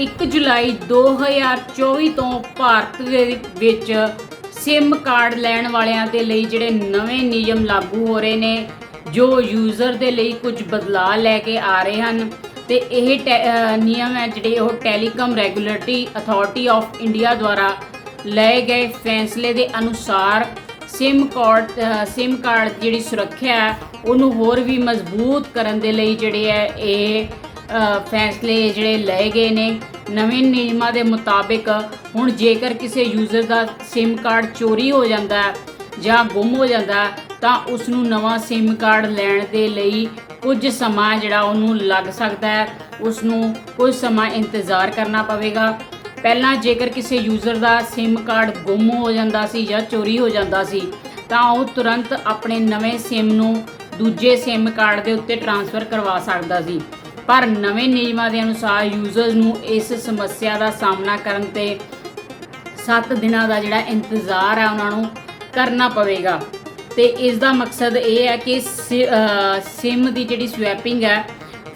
1 ਜੁਲਾਈ 2024 ਤੋਂ ਭਾਰਤ ਦੇ ਵਿੱਚ SIM ਕਾਰਡ ਲੈਣ ਵਾਲਿਆਂ ਦੇ ਲਈ ਜਿਹੜੇ ਨਵੇਂ ਨਿਯਮ ਲਾਗੂ ਹੋ ਰਹੇ ਨੇ, ਜੋ ਯੂਜ਼ਰ ਦੇ ਲਈ ਕੁਝ ਬਦਲਾਅ ਲੈ ਕੇ ਆ ਰਹੇ ਹਨ ਤੇ ਇਹ ਟੈ- ਨਿਯਮ ਹੈ ਜਿਹੜੇ ਉਹ telecom regulatory authority of India ਦੁਆਰਾ ਲਏ ਗਏ ਫੈਸਲੇ ਦੇ ਅਨੁਸਾਰ SIM ਕਾਰਡ, ਅਹ, SIM ਕਾਰਡ ਜਿਹੜੀ ਸੁਰੱਖਿਆ ਹੈ, ਉਹਨੂੰ ਹੋਰ ਵੀ ਮਜ਼ਬੂਤ ਕਰਨ ਦੇ ਲਈ ਜਿਹੜੇ ਹੈ, ਇਹ ਫੈਸਲੇ ਜਿਹੜੇ ਲਏ ਗਏ ਨੇ, ਨਵੇਂ ਨਿਯਮਾਂ ਦੇ ਮੁਤਾਬਿਕ ਹੁਣ ਜੇਕਰ ਕਿਸੇ ਯੂਜ਼ਰ ਦਾ SIM ਕਾਰਡ ਚੋਰੀ ਹੋ ਜਾਂਦਾ ਜਾਂ ਗੁੰਮ ਹੋ ਜਾਂਦਾ ਤਾਂ ਉਸ ਨੂੰ ਨਵਾਂ SIM ਕਾਰਡ ਲੈਣ ਦੇ ਲਈ ਕੁਝ ਸਮਾਂ ਜਿਹੜਾ ਉਹਨੂੰ ਲੱਗ ਸਕਦਾ ਹੈ ਉਸ ਨੂੰ ਕੁਝ ਸਮਾਂ ਇੰਤਜ਼ਾਰ ਕਰਨਾ ਪਵੇਗਾ। ਪਹਿਲਾਂ ਜੇਕਰ ਕਿਸੇ ਯੂਜ਼ਰ ਦਾ SIM ਕਾਰਡ ਗੁੰਮ ਹੋ ਜਾਂਦਾ ਸੀ ਜਾਂ ਚੋਰੀ ਹੋ ਜਾਂਦਾ ਸੀ, ਤਾਂ ਉਹ ਤੁਰੰਤ ਆਪਣੇ ਨਵੇਂ SIM ਨੂੰ ਦੂਜੇ SIM ਕਾਰਡ ਦੇ ਉੱਤੇ ਟ੍ਰਾਂਸਫਰ ਕਰਵਾ ਸਕਦਾ ਸੀ। ਪਰ ਨਵੇਂ ਨਿਯਮਾਂ ਦੇ ਅਨੁਸਾਰ ਯੂਜ਼ਰਸ ਨੂੰ ਇਸ ਸਮੱਸਿਆ ਦਾ ਸਾਹਮਣਾ ਕਰਨ ਤੇ 7 ਦਿਨਾਂ ਦਾ ਜਿਹੜਾ ਇੰਤਜ਼ਾਰ ਹੈ ਉਹਨਾਂ ਨੂੰ ਕਰਨਾ ਪਵੇਗਾ। ਤੇ ਇਸ ਦਾ ਮਕਸਦ ਇਹ ਹੈ ਕਿ SIM ਦੀ ਜਿਹੜੀ ਸਵੈਪਿੰਗ ਹੈ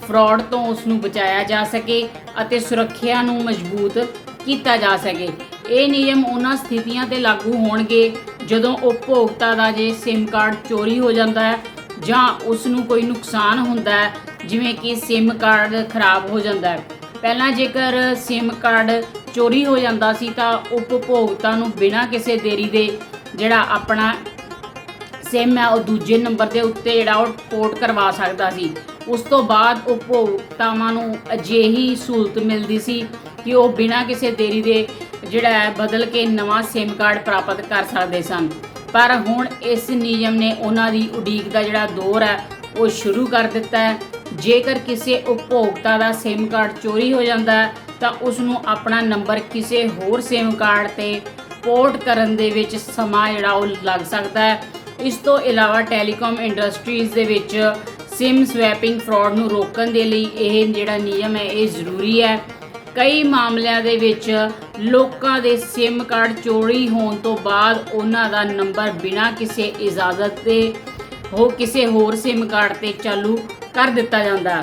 ਫਰਾਡ ਤੋਂ ਉਸ ਨੂੰ ਬਚਾਇਆ ਜਾ ਸਕੇ ਅਤੇ ਸੁਰੱਖਿਆ ਨੂੰ ਮਜ਼ਬੂਤ ਕੀਤਾ ਜਾ ਸਕੇ। ਇਹ ਨਿਯਮ ਉਹਨਾਂ ਸਥਿਤੀਆਂ ਤੇ ਲਾਗੂ ਹੋਣਗੇ ਜਦੋਂ ਉਪਭੋਗਤਾ ਦਾ ਜੇ SIM ਕਾਰਡ ਚੋਰੀ ਹੋ ਜਾਂਦਾ ਹੈ ਜਾਂ ਉਸ ਨੂੰ ਕੋਈ ਨੁਕਸਾਨ ਹੁੰਦਾ ਹੈ ਜਿਵੇਂ ਕਿ SIM ਕਾਰਡ ਖਰਾਬ ਹੋ ਜਾਂਦਾ ਹੈ। ਪਹਿਲਾਂ ਜੇਕਰ SIM ਕਾਰਡ ਚੋਰੀ ਹੋ ਜਾਂਦਾ ਸੀ ਤਾਂ ਉਪਭੋਗਤਾ ਨੂੰ ਬਿਨਾਂ ਕਿਸੇ ਦੇਰੀ ਦੇ ਜਿਹੜਾ ਆਪਣਾ ਸਿਮ ਹੈ, ਉਹ ਦੂਜੇ ਨੰਬਰ ਦੇ ਉੱਤੇ ਜਿਹੜਾ ਉਹ ਪੋਰਟ ਕਰਵਾ ਸਕਦਾ ਸੀ। ਉਸ ਤੋਂ ਬਾਅਦ ਉਪਭੋਗਤਾਵਾਂ ਨੂੰ ਅਜਿਹੀ ਸਹੂਲਤ ਮਿਲਦੀ ਸੀ ਕਿ ਉਹ ਬਿਨਾਂ ਕਿਸੇ ਦੇਰੀ ਦੇ ਜਿਹੜਾ ਹੈ, ਬਦਲ ਕੇ ਨਵਾਂ ਸਿਮ ਕਾਰਡ ਪ੍ਰਾਪਤ ਕਰ ਸਕਦੇ ਸਨ। ਪਰ ਹੁਣ ਇਸ ਨਿਯਮ ਨੇ ਉਹਨਾਂ ਦੀ ਉਡੀਕ ਦਾ ਜਿਹੜਾ ਦੌਰ ਹੈ, ਉਹ ਸ਼ੁਰੂ ਕਰ ਦਿੱਤਾ ਹੈ। ਜੇਕਰ ਕਿਸੇ ਉਪਭੋਗਤਾ ਦਾ ਸਿਮ ਕਾਰਡ ਚੋਰੀ ਹੋ ਜਾਂਦਾ ਤਾਂ ਉਸ ਨੂੰ ਆਪਣਾ ਨੰਬਰ ਕਿਸੇ ਹੋਰ ਸਿਮ ਕਾਰਡ ਤੇ ਪੋਰਟ ਕਰਨ ਦੇ ਵਿੱਚ ਸਮਾਂ ਜਿਹੜਾ ਉਹ ਲੱਗ ਸਕਦਾ ਹੈ। ਇਸ ਤੋਂ ਇਲਾਵਾ ਟੈਲੀਕਾਮ ਇੰਡਸਟਰੀਜ਼ ਦੇ ਵਿੱਚ ਸਿਮ ਸਵੈਪਿੰਗ ਫਰਾਡ ਨੂੰ ਰੋਕਣ ਦੇ ਲਈ ਇਹ ਜਿਹੜਾ ਨਿਯਮ ਹੈ, ਇਹ ਜ਼ਰੂਰੀ ਹੈ। ਕਈ ਮਾਮਲਿਆਂ ਦੇ ਵਿੱਚ ਲੋਕਾਂ ਦੇ ਸਿਮ ਕਾਰਡ ਚੋਰੀ ਹੋਣ ਤੋਂ ਬਾਅਦ ਉਹਨਾਂ ਦਾ ਨੰਬਰ ਬਿਨਾਂ ਕਿਸੇ ਇਜਾਜ਼ਤ ਦੇ ਹੋ, ਕਿਸੇ ਹੋਰ ਸਿਮ ਕਾਰਡ ਤੇ ਚਾਲੂ ਕਰ ਦਿੱਤਾ ਜਾਂਦਾ।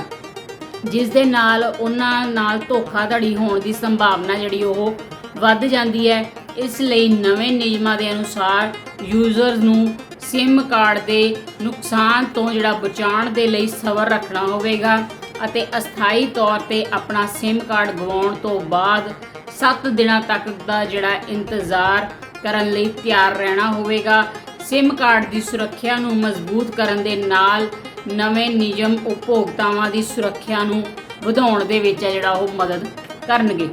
ਜਿਸ ਦੇ ਨਾਲ ਉਹਨਾਂ ਨਾਲ ਧੋਖਾਧੜੀ ਹੋਣ ਦੀ ਸੰਭਾਵਨਾ ਜਿਹੜੀ ਉਹ ਵੱਧ ਜਾਂਦੀ ਹੈ। ਇਸ ਲਈ ਨਵੇਂ ਨਿਯਮਾਂ ਦੇ ਅਨੁਸਾਰ ਯੂਜ਼ਰ ਨੂੰ SIM ਕਾਰਡ ਦੇ ਨੁਕਸਾਨ ਤੋਂ ਜਿਹੜਾ ਬਚਾਉਣ ਦੇ ਲਈ ਸਬਰ ਰੱਖਣਾ ਹੋਵੇਗਾ ਅਤੇ ਅਸਥਾਈ ਤੌਰ ਤੇ ਆਪਣਾ SIM ਕਾਰਡ ਗਵਾਉਣ ਤੋਂ ਬਾਅਦ 7 ਦਿਨਾਂ ਤੱਕ ਦਾ ਜਿਹੜਾ ਇੰਤਜ਼ਾਰ ਕਰਨ ਲਈ ਤਿਆਰ ਰਹਿਣਾ ਹੋਵੇਗਾ। SIM ਕਾਰਡ ਦੀ ਸੁਰੱਖਿਆ ਨੂੰ ਮਜ਼ਬੂਤ ਕਰਨ ਦੇ ਨਾਲ ਨਵੇਂ ਨਿਯਮ ਉਪਭੋਗਤਾਵਾਂ ਦੀ ਸੁਰੱਖਿਆ ਨੂੰ ਵਧਾਉਣ ਦੇ ਵਿੱਚ ਹੈ ਜਿਹੜਾ ਉਹ ਮਦਦ ਕਰਨਗੇ।